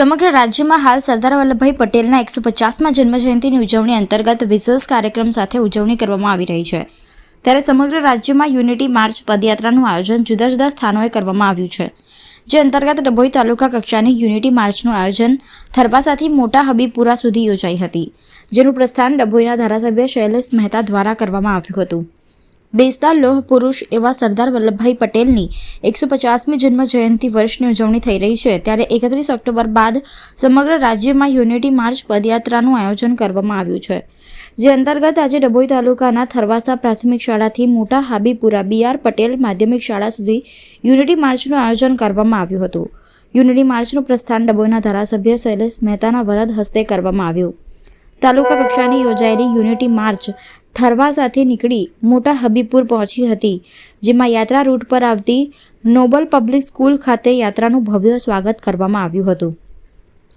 સમગ્ર રાજ્યમાં હાલ સરદાર વલ્લભભાઈ પટેલના એકસો પચાસમાં જન્મજયંતિની ઉજવણી અંતર્ગત વિશેષ કાર્યક્રમ સાથે ઉજવણી કરવામાં આવી રહી છે. ત્યારે સમગ્ર રાજ્યમાં યુનિટી માર્ચ પદયાત્રાનું આયોજન જુદા જુદા સ્થાનોએ કરવામાં આવ્યું છે. જે અંતર્ગત ડભોઈ તાલુકા કક્ષાની યુનિટી માર્ચનું આયોજન થરપાસાથી મોટા હબીપુરા સુધી યોજાઈ હતી, જેનું પ્રસ્થાન ડભોઈના ધારાસભ્ય શૈલેષ મહેતા દ્વારા કરવામાં આવ્યું હતું. દેશના લોહ પુરુષ એવા સરદાર વલ્લભભાઈ પટેલની એકસો પચાસમી જન્મ જયંતિ વર્ષની ઉજવણી થઈ રહી છે. ત્યારે એકત્રીસ ઓક્ટોબર બાદ સમગ્ર રાજ્યમાં યુનિટી માર્ચ પદયાત્રાનું આયોજન કરવામાં આવ્યું છે. જે અંતર્ગત આજે ડભોઈ તાલુકાના થરવાસા પ્રાથમિક શાળાથી મોટા હાબીપુરા બી આર પટેલ માધ્યમિક શાળા સુધી યુનિટી માર્ચનું આયોજન કરવામાં આવ્યું હતું. યુનિટી માર્ચનું પ્રસ્થાન ડભોઈના ધારાસભ્ય શૈલેષ મહેતાના વરદ હસ્તે કરવામાં આવ્યું. તાલુકા કક્ષાની યોજાયેલી યુનિટી માર્ચ થરવાસાથી નીકળી મોટા હબીબપુર પહોંચી હતી, જેમાં યાત્રા રૂટ પર આવતી નોબલ પબ્લિક સ્કૂલ ખાતે યાત્રાનું ભવ્ય સ્વાગત કરવામાં આવ્યું હતું.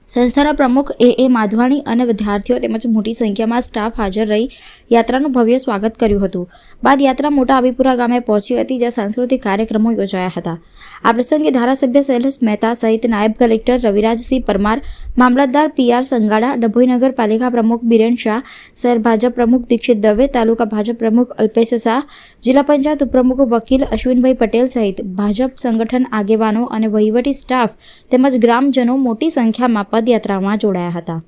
સંસ્થાના પ્રમુખ એ. એ. માધવાણી અને વિદ્યાર્થીઓ તેમજ મોટી સંખ્યામાં સ્ટાફ હાજર રહી યાત્રાનું ભવ્ય સ્વાગત કર્યું હતું. બાદ યાત્રા મોટા આબીપુરા ગામે પહોંચી હતી, જ્યાં સાંસ્કૃતિક કાર્યક્રમો યોજાયા હતા. આ પ્રસંગે ધારાસભ્ય શૈલેષ મહેતા સહિત નાયબ કલેક્ટર રવિરાજસિંહ પરમાર, મામલતદાર પી આર સંગાડા, ડભોઈ નગરપાલિકા પ્રમુખ બિરેન શાહ, શહેર ભાજપ પ્રમુખ દીક્ષિત દવે, તાલુકા ભાજપ પ્રમુખ અલ્પેશ શાહ, જિલ્લા પંચાયત ઉપપ્રમુખ વકીલ અશ્વિનભાઈ પટેલ સહિત ભાજપ સંગઠન આગેવાનો અને વહીવટી સ્ટાફ તેમજ ગ્રામજનો મોટી સંખ્યામાં પદયાત્રામાં જોડાયા હતા.